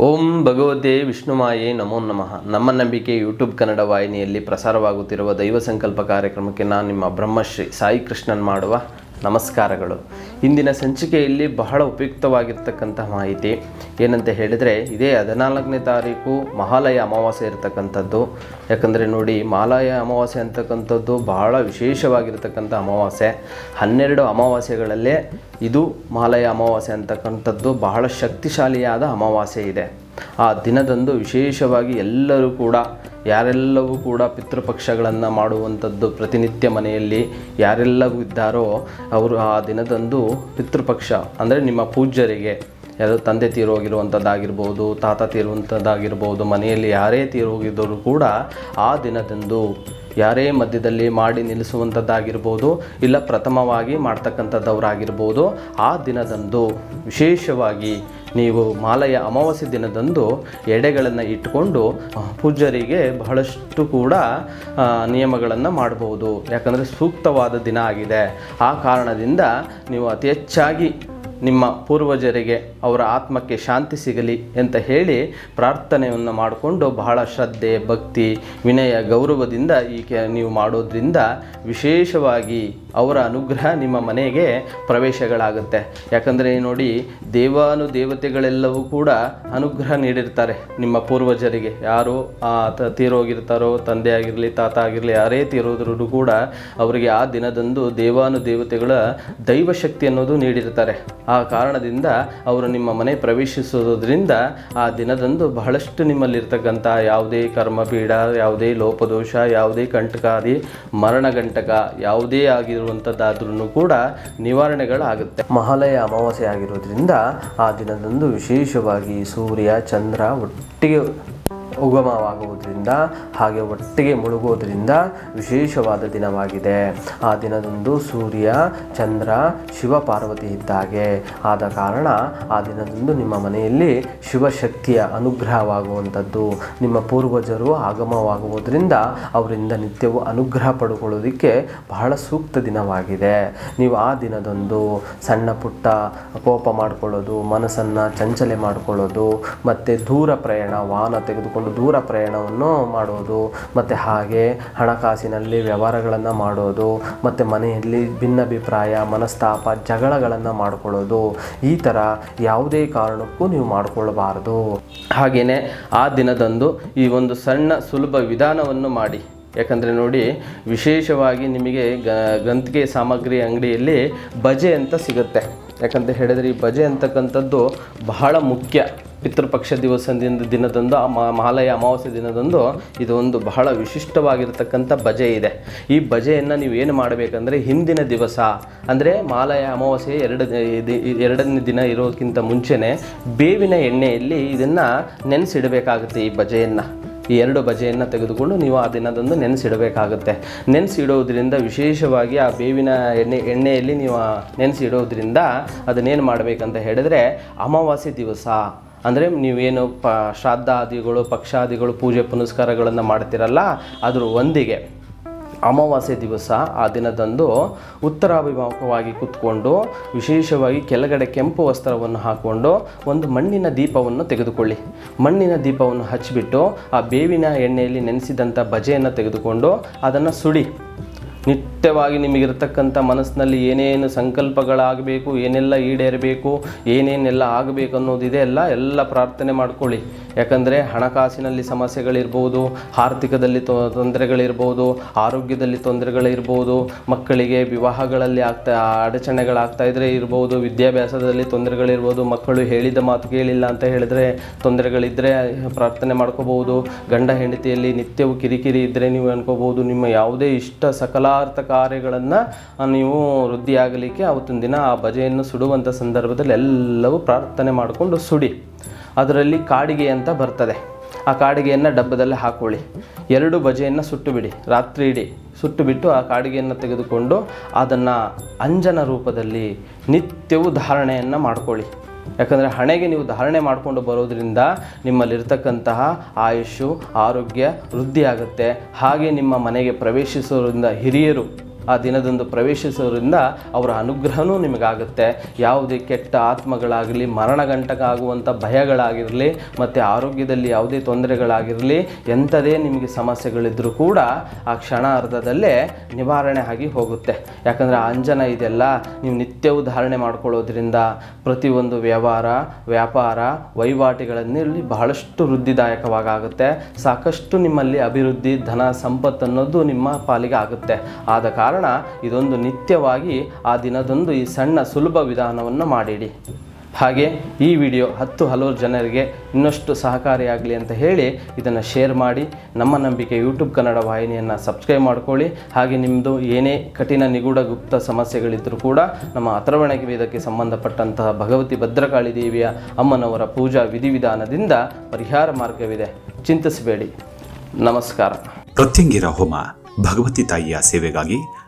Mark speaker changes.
Speaker 1: ಓಂ ಭಗವತೆ ವಿಷ್ಣುಮಾಯೇ ನಮೋ ನಮಃ. ನಮ್ಮ ನಂಬಿಕೆ ಯೂಟ್ಯೂಬ್ ಕನ್ನಡ ವಾಹಿನಿಯಲ್ಲಿ ಪ್ರಸಾರವಾಗುತ್ತಿರುವ ದೈವ ಸಂಕಲ್ಪ ಕಾರ್ಯಕ್ರಮಕ್ಕೆ ನಾನು ನಿಮ್ಮ ಬ್ರಹ್ಮಶ್ರೀ ಸಾಯಿ ಕೃಷ್ಣನ್ ಮಾಡುವ ನಮಸ್ಕಾರಗಳು. ಇಂದಿನ ಸಂಚಿಕೆಯಲ್ಲಿ ಬಹಳ ಉಪಯುಕ್ತವಾಗಿರ್ತಕ್ಕಂಥ ಮಾಹಿತಿ. ಏನಂತ ಹೇಳಿದರೆ, ಇದೇ ಹದಿನಾಲ್ಕನೇ ತಾರೀಕು ಮಹಾಲಯ ಅಮಾವಾಸ್ಯೆ ಇರತಕ್ಕಂಥದ್ದು. ಯಾಕಂದರೆ ನೋಡಿ, ಮಹಾಲಯ ಅಮಾವಾಸ್ಯೆ ಅಂತಕ್ಕಂಥದ್ದು ಬಹಳ ವಿಶೇಷವಾಗಿರ್ತಕ್ಕಂಥ ಅಮಾವಾಸ್ಯೆ. ಹನ್ನೆರಡು ಅಮಾವಾಸ್ಯೆಗಳಲ್ಲೇ ಇದು ಮಹಾಲಯ ಅಮಾವಾಸ್ಯೆ ಅಂತಕ್ಕಂಥದ್ದು ಬಹಳ ಶಕ್ತಿಶಾಲಿಯಾದ ಅಮಾವಾಸ್ಯೆ ಇದೆ. ಆ ದಿನದಂದು ವಿಶೇಷವಾಗಿ ಎಲ್ಲರೂ ಕೂಡ, ಯಾರೆಲ್ಲವೂ ಕೂಡ ಪಿತೃಪಕ್ಷಗಳನ್ನು ಮಾಡುವಂಥದ್ದು ಪ್ರತಿನಿತ್ಯ ಮನೆಯಲ್ಲಿ ಯಾರೆಲ್ಲವೂ ಇದ್ದಾರೋ, ಅವರು ಆ ದಿನದಂದು ಪಿತೃಪಕ್ಷ, ಅಂದರೆ ನಿಮ್ಮ ಪೂಜ್ಯರಿಗೆ, ಯಾರು ತಂದೆ ತೀರೋಗಿರುವಂಥದ್ದಾಗಿರ್ಬೋದು ತಾತ ತೀರುವಂಥದ್ದಾಗಿರ್ಬೋದು ಮನೆಯಲ್ಲಿ ಯಾರೇ ತೀರೋಗಿದ್ದರೂ ಕೂಡ ಆ ದಿನದಂದು ಯಾರೇ ಮಧ್ಯದಲ್ಲಿ ಮಾಡಿ ನಿಲ್ಲಿಸುವಂಥದ್ದಾಗಿರ್ಬೋದು ಇಲ್ಲ ಪ್ರಥಮವಾಗಿ ಮಾಡ್ತಕ್ಕಂಥದ್ದವರಾಗಿರ್ಬೋದು ಆ ದಿನದಂದು ವಿಶೇಷವಾಗಿ ನೀವು ಮಾಲೆಯ ಅಮಾವಾಸ್ಯೆ ದಿನದಂದು ಎಡೆಗಳನ್ನು ಇಟ್ಟುಕೊಂಡು ಪೂಜ್ಯರಿಗೆ ಬಹಳಷ್ಟು ಕೂಡ ನಿಯಮಗಳನ್ನು ಮಾಡಬಹುದು ಯಾಕಂದರೆ ಸೂಕ್ತವಾದ ದಿನ ಆಗಿದೆ. ಆ ಕಾರಣದಿಂದ ನೀವು ಅತಿ ಹೆಚ್ಚಾಗಿ ನಿಮ್ಮ ಪೂರ್ವಜರಿಗೆ ಅವರ ಆತ್ಮಕ್ಕೆ ಶಾಂತಿ ಸಿಗಲಿ ಅಂತ ಹೇಳಿ ಪ್ರಾರ್ಥನೆಯನ್ನು ಮಾಡಿಕೊಂಡು ಬಹಳ ಶ್ರದ್ಧೆ, ಭಕ್ತಿ, ವಿನಯ, ಗೌರವದಿಂದ ಈ ನೀವು ಮಾಡೋದ್ರಿಂದ ವಿಶೇಷವಾಗಿ ಅವರ ಅನುಗ್ರಹ ನಿಮ್ಮ ಮನೆಗೆ ಪ್ರವೇಶಗಳಾಗುತ್ತೆ. ಯಾಕಂದರೆ ನೋಡಿ ದೇವಾನು ದೇವತೆಗಳೆಲ್ಲವೂ ಕೂಡ ಅನುಗ್ರಹ ನೀಡಿರ್ತಾರೆ ನಿಮ್ಮ ಪೂರ್ವಜರಿಗೆ. ಯಾರು ಆ ತೀರೋಗಿರ್ತಾರೋ, ತಂದೆ ಆಗಿರಲಿ, ತಾತ ಆಗಿರಲಿ, ಯಾರೇ ತೀರೋದ್ರೂ ಕೂಡ ಅವರಿಗೆ ಆ ದಿನದಂದು ದೇವಾನು ದೇವತೆಗಳ ದೈವಶಕ್ತಿ ಅನ್ನೋದು ನೀಡಿರ್ತಾರೆ. ಆ ಕಾರಣದಿಂದ ಅವರು ನಿಮ್ಮ ಮನೆ ಪ್ರವೇಶಿಸೋದ್ರಿಂದ ಆ ದಿನದಂದು ಬಹಳಷ್ಟು ನಿಮ್ಮಲ್ಲಿರ್ತಕ್ಕಂಥ ಯಾವುದೇ ಕರ್ಮಪೀಡ ಯಾವುದೇ ಲೋಪದೋಷ, ಯಾವುದೇ ಕಂಟಕಾದಿ ಮರಣಗಂಟಕ ಯಾವುದೇ ಆಗಿರುವಂಥದ್ದಾದ್ರೂ ಕೂಡ ನಿವಾರಣೆಗಳಾಗುತ್ತೆ. ಮಹಾಲಯ ಅಮಾವಾಸ್ಯೆ ಆಗಿರೋದ್ರಿಂದ ಆ ದಿನದಂದು ವಿಶೇಷವಾಗಿ ಸೂರ್ಯ, ಚಂದ್ರ ಒಟ್ಟಿಗೆ ಉಗಮವಾಗುವುದರಿಂದ, ಹಾಗೆ ಒಟ್ಟಿಗೆ ಮುಳುಗೋದ್ರಿಂದ ವಿಶೇಷವಾದ ದಿನವಾಗಿದೆ. ಆ ದಿನದಂದು ಸೂರ್ಯ, ಚಂದ್ರ ಶಿವ ಪಾರ್ವತಿ ಇದ್ದಾಗೆ. ಆದ ಕಾರಣ ಆ ದಿನದಂದು ನಿಮ್ಮ ಮನೆಯಲ್ಲಿ ಶಿವಶಕ್ತಿಯ ಅನುಗ್ರಹವಾಗುವಂಥದ್ದು. ನಿಮ್ಮ ಪೂರ್ವಜರು ಆಗಮವಾಗುವುದರಿಂದ ಅವರಿಂದ ನಿತ್ಯವೂ ಅನುಗ್ರಹ ಪಡ್ಕೊಳ್ಳೋದಕ್ಕೆ ಬಹಳ ಸೂಕ್ತ ದಿನವಾಗಿದೆ. ನೀವು ಆ ದಿನದಂದು ಸಣ್ಣ ಪುಟ್ಟ ಕೋಪ ಮಾಡಿಕೊಳ್ಳೋದು, ಮನಸ್ಸನ್ನು ಚಂಚಲೆ ಮಾಡಿಕೊಳ್ಳೋದು, ಮತ್ತು ದೂರ ಪ್ರಯಾಣ, ವಾಹನ ತೆಗೆದುಕೊಂಡು ದೂರ ಪ್ರಯಾಣವನ್ನು ಮಾಡೋದು, ಮತ್ತು ಹಾಗೆ ಹಣಕಾಸಿನಲ್ಲಿ ವ್ಯವಹಾರಗಳನ್ನು ಮಾಡೋದು, ಮತ್ತು ಮನೆಯಲ್ಲಿ ಭಿನ್ನಾಭಿಪ್ರಾಯ, ಮನಸ್ತಾಪ, ಜಗಳಗಳನ್ನು ಮಾಡಿಕೊಳ್ಳೋದು, ಈ ಥರ ಯಾವುದೇ ಕಾರಣಕ್ಕೂ ನೀವು ಮಾಡಿಕೊಳ್ಳಬಾರ್ದು ಹಾಗೆಯೇ ಆ ದಿನದಂದು ಈ ಒಂದು ಸಣ್ಣ ಸುಲಭ ವಿಧಾನವನ್ನು ಮಾಡಿ. ಯಾಕಂದರೆ ನೋಡಿ, ವಿಶೇಷವಾಗಿ ನಿಮಗೆ ಗ ಗ್ರಂಥಿಗೆ ಸಾಮಗ್ರಿ ಅಂಗಡಿಯಲ್ಲಿ ಬಜೆ ಅಂತ ಸಿಗುತ್ತೆ. ಯಾಕಂತ ಹೇಳಿದ್ರೆ ಈ ಬಜೆ ಅಂತಕ್ಕಂಥದ್ದು ಬಹಳ ಮುಖ್ಯ. ಪಿತೃಪಕ್ಷ ದಿವಸದಿಂದ ದಿನದಂದು ಆ ಮಹಾಲಯ ಅಮಾವಾಸ್ಯೆ ದಿನದಂದು ಒಂದು ಬಹಳ ವಿಶಿಷ್ಟವಾಗಿರತಕ್ಕಂಥ ಬಜೆ ಇದೆ. ಈ ಬಜೆಯನ್ನು ನೀವು ಏನು ಮಾಡಬೇಕಂದ್ರೆ ಹಿಂದಿನ ದಿವಸ, ಅಂದರೆ ಮಹಾಲಯ ಅಮಾವಾಸ್ಯೆ ಎರಡು ಎರಡನೇ ದಿನ ಇರೋಕ್ಕಿಂತ ಮುಂಚೆನೇ ಬೇವಿನ ಎಣ್ಣೆಯಲ್ಲಿ ಇದನ್ನು ನೆನೆಸಿಡಬೇಕಾಗುತ್ತೆ ಈ ಬಜೆಯನ್ನು ಈ ಎರಡು ಬಜೆಯನ್ನು ತೆಗೆದುಕೊಂಡು ನೀವು ಆ ದಿನದಂದು ನೆನೆಸಿಡಬೇಕಾಗುತ್ತೆ. ನೆನೆಸಿಡೋದ್ರಿಂದ ವಿಶೇಷವಾಗಿ ಆ ಬೇವಿನ ಎಣ್ಣೆ, ಎಣ್ಣೆಯಲ್ಲಿ ನೀವು ನೆನೆಸಿಡೋದ್ರಿಂದ ಅದನ್ನೇನು ಮಾಡಬೇಕಂತ ಹೇಳಿದ್ರೆ ಅಮಾವಾಸ್ಯೆ ದಿವಸ. ಅಂದರೆ ನೀವೇನು ಪ ಶ್ರಾದ್ದಾದಿಗಳು, ಪಕ್ಷಾದಿಗಳು, ಪೂಜೆ ಪುನಸ್ಕಾರಗಳನ್ನು ಮಾಡ್ತಿರಲ್ಲ, ಅದ್ರ ಒಂದಿಗೆ ಅಮಾವಾಸ್ಯೆ ದಿವಸ ಆ ದಿನದಂದು ಉತ್ತರಾಭಿಮುಖವಾಗಿ ಕೂತ್ಕೊಂಡು ವಿಶೇಷವಾಗಿ ಕೆಳಗಡೆ ಕೆಂಪು ವಸ್ತ್ರವನ್ನು ಹಾಕ್ಕೊಂಡು ಒಂದು ಮಣ್ಣಿನ ದೀಪವನ್ನು ತೆಗೆದುಕೊಳ್ಳಿ. ಮಣ್ಣಿನ ದೀಪವನ್ನು ಹಚ್ಚಿಬಿಟ್ಟು ಆ ಬೇವಿನ ಎಣ್ಣೆಯಲ್ಲಿ ನೆನೆಸಿದಂಥ ಬಜೆಯನ್ನು ತೆಗೆದುಕೊಂಡು ಅದನ್ನು ಸುಡಿ. ನಿತ್ಯವಾಗಿ ನಿಮಗಿರ್ತಕ್ಕಂಥ ಮನಸ್ಸಿನಲ್ಲಿ ಏನೇನು ಸಂಕಲ್ಪಗಳಾಗಬೇಕು, ಏನೆಲ್ಲ ಈಡೇರಬೇಕು, ಏನೇನೆಲ್ಲ ಆಗಬೇಕು ಅನ್ನೋದಿದೆ ಎಲ್ಲ ಎಲ್ಲ ಪ್ರಾರ್ಥನೆ ಮಾಡ್ಕೊಳ್ಳಿ. ಯಾಕಂದರೆ ಹಣಕಾಸಿನಲ್ಲಿ ಸಮಸ್ಯೆಗಳಿರ್ಬೋದು, ಆರ್ಥಿಕದಲ್ಲಿ ತೊಂದರೆಗಳಿರ್ಬೋದು, ಆರೋಗ್ಯದಲ್ಲಿ ತೊಂದರೆಗಳಿರ್ಬೋದು, ಮಕ್ಕಳಿಗೆ ವಿವಾಹಗಳಲ್ಲಿ ಆಗ್ತಾ, ಅಡಚಣೆಗಳಾಗ್ತಾ ಇದ್ರೆ ಇರ್ಬೋದು, ವಿದ್ಯಾಭ್ಯಾಸದಲ್ಲಿ ತೊಂದರೆಗಳಿರ್ಬೋದು, ಮಕ್ಕಳು ಹೇಳಿದ ಮಾತು ಕೇಳಿಲ್ಲ ಅಂತ ಹೇಳಿದ್ರೆ ತೊಂದರೆಗಳಿದ್ದರೆ ಪ್ರಾರ್ಥನೆ ಮಾಡ್ಕೋಬೋದು, ಗಂಡ ಹೆಂಡತಿಯಲ್ಲಿ ನಿತ್ಯವೂ ಕಿರಿಕಿರಿ ಇದ್ದರೆ ನೀವು ಅನ್ಕೋಬೋದು, ನಿಮ್ಮ ಯಾವುದೇ ಇಷ್ಟ ಸಕಲಾರ್ಥ ಕಾರ್ಯಗಳನ್ನು ನೀವು ವೃದ್ಧಿಯಾಗಲಿಕ್ಕೆ ಅವತ್ತಿನ ದಿನ ಆ ಭಜೆಯನ್ನು ಸುಡುವಂಥ ಸಂದರ್ಭದಲ್ಲಿ ಎಲ್ಲವೂ ಪ್ರಾರ್ಥನೆ ಮಾಡಿಕೊಂಡು ಸುಡಿ. ಅದರಲ್ಲಿ ಕಾಡಿಗೆ ಅಂತ ಬರ್ತದೆ. ಆ ಕಾಡಿಗೆಯನ್ನು ಡಬ್ಬದಲ್ಲಿ ಹಾಕೊಳ್ಳಿ. ಎರಡು ಬಜೆಯನ್ನು ಸುಟ್ಟು ಬಿಡಿ ರಾತ್ರಿ ಇಡಿ. ಸುಟ್ಟು ಬಿಟ್ಟು ಆ ಕಾಡಿಗೆಯನ್ನು ತೆಗೆದುಕೊಂಡು ಅದನ್ನು ಅಂಜನ ರೂಪದಲ್ಲಿ ನಿತ್ಯವೂ ಧಾರಣೆಯನ್ನು ಮಾಡ್ಕೊಳ್ಳಿ. ಯಾಕಂದರೆ ಹಣೆಗೆ ನೀವು ಧಾರಣೆ ಮಾಡಿಕೊಂಡು ಬರೋದರಿಂದ ನಿಮ್ಮಲ್ಲಿರ್ತಕ್ಕಂತಹ ಆಯುಷು, ಆರೋಗ್ಯ ವೃದ್ಧಿಯಾಗುತ್ತೆ. ಹಾಗೆ ನಿಮ್ಮ ಮನೆಗೆ ಪ್ರವೇಶಿಸೋದ್ರಿಂದ ಹಿರಿಯರು ಆ ದಿನದಂದು ಪ್ರವೇಶಿಸೋದ್ರಿಂದ ಅವರ ಅನುಗ್ರಹನೂ ನಿಮಗಾಗುತ್ತೆ. ಯಾವುದೇ ಕೆಟ್ಟ ಆತ್ಮಗಳಾಗಲಿ ಮರಣಗಂಟಕ ಆಗುವಂಥ ಭಯಗಳಾಗಿರಲಿ, ಮತ್ತು ಆರೋಗ್ಯದಲ್ಲಿ ಯಾವುದೇ ತೊಂದರೆಗಳಾಗಿರಲಿ, ಎಂಥದೇ ನಿಮಗೆ ಸಮಸ್ಯೆಗಳಿದ್ದರೂ ಕೂಡ ಆ ಕ್ಷಣಾರ್ಧದಲ್ಲೇ ನಿವಾರಣೆ ಆಗಿ ಹೋಗುತ್ತೆ. ಯಾಕಂದರೆ ಅಂಜನ ಇದೆಲ್ಲ ನೀವು ನಿತ್ಯವೂ ಧಾರಣೆ ಮಾಡ್ಕೊಳ್ಳೋದ್ರಿಂದ ಪ್ರತಿಯೊಂದು ವ್ಯವಹಾರ, ವ್ಯಾಪಾರ ವಹಿವಾಟಿಗಳಲ್ಲಿ ಬಹಳಷ್ಟು ವೃದ್ಧಿದಾಯಕವಾಗುತ್ತೆ. ಸಾಕಷ್ಟು ನಿಮ್ಮಲ್ಲಿ ಅಭಿವೃದ್ಧಿ, ಧನ, ಸಂಪತ್ತು ಅನ್ನೋದು ನಿಮ್ಮ ಪಾಲಿಗೆ ಆಗುತ್ತೆ. ಆದ ಕಾರಣ ಇದೊಂದು ನಿತ್ಯವಾಗಿ ಆ ದಿನದಂದು ಈ ಸಣ್ಣ ಸುಲಭ ವಿಧಾನವನ್ನು ಮಾಡಿಡಿ. ಹಾಗೆ ಈ ವಿಡಿಯೋ ಹತ್ತು ಹಲವು ಜನರಿಗೆ ಇನ್ನಷ್ಟು ಸಹಕಾರಿಯಾಗಲಿ ಅಂತ ಹೇಳಿ ಇದನ್ನು ಶೇರ್ ಮಾಡಿ. ನಮ್ಮ ನಂಬಿಕೆ ಯೂಟ್ಯೂಬ್ ಕನ್ನಡ ವಾಹಿನಿಯನ್ನು ಸಬ್ಸ್ಕ್ರೈಬ್ ಮಾಡ್ಕೊಳ್ಳಿ. ಹಾಗೆ ನಿಮ್ಮದು ಏನೇ ಕಠಿಣ ನಿಗೂಢ ಗುಪ್ತ ಸಮಸ್ಯೆಗಳಿದ್ದರೂ ಕೂಡ ನಮ್ಮ ಅಥರ್ವಣಗೆ ವೇದಕ್ಕೆ ಸಂಬಂಧಪಟ್ಟಂತಹ ಭಗವತಿ ಭದ್ರಕಾಳಿ ದೇವಿಯ ಅಮ್ಮನವರ ಪೂಜಾ ವಿಧಿವಿಧಾನದಿಂದ ಪರಿಹಾರ ಮಾರ್ಗವಿದೆ. ಚಿಂತಿಸಬೇಡಿ. ನಮಸ್ಕಾರ.
Speaker 2: ಪ್ರತ್ಯಂಗಿರ ಹೋಮ ಭಗವತಿ ತಾಯಿಯ ಸೇವೆಗಾಗಿ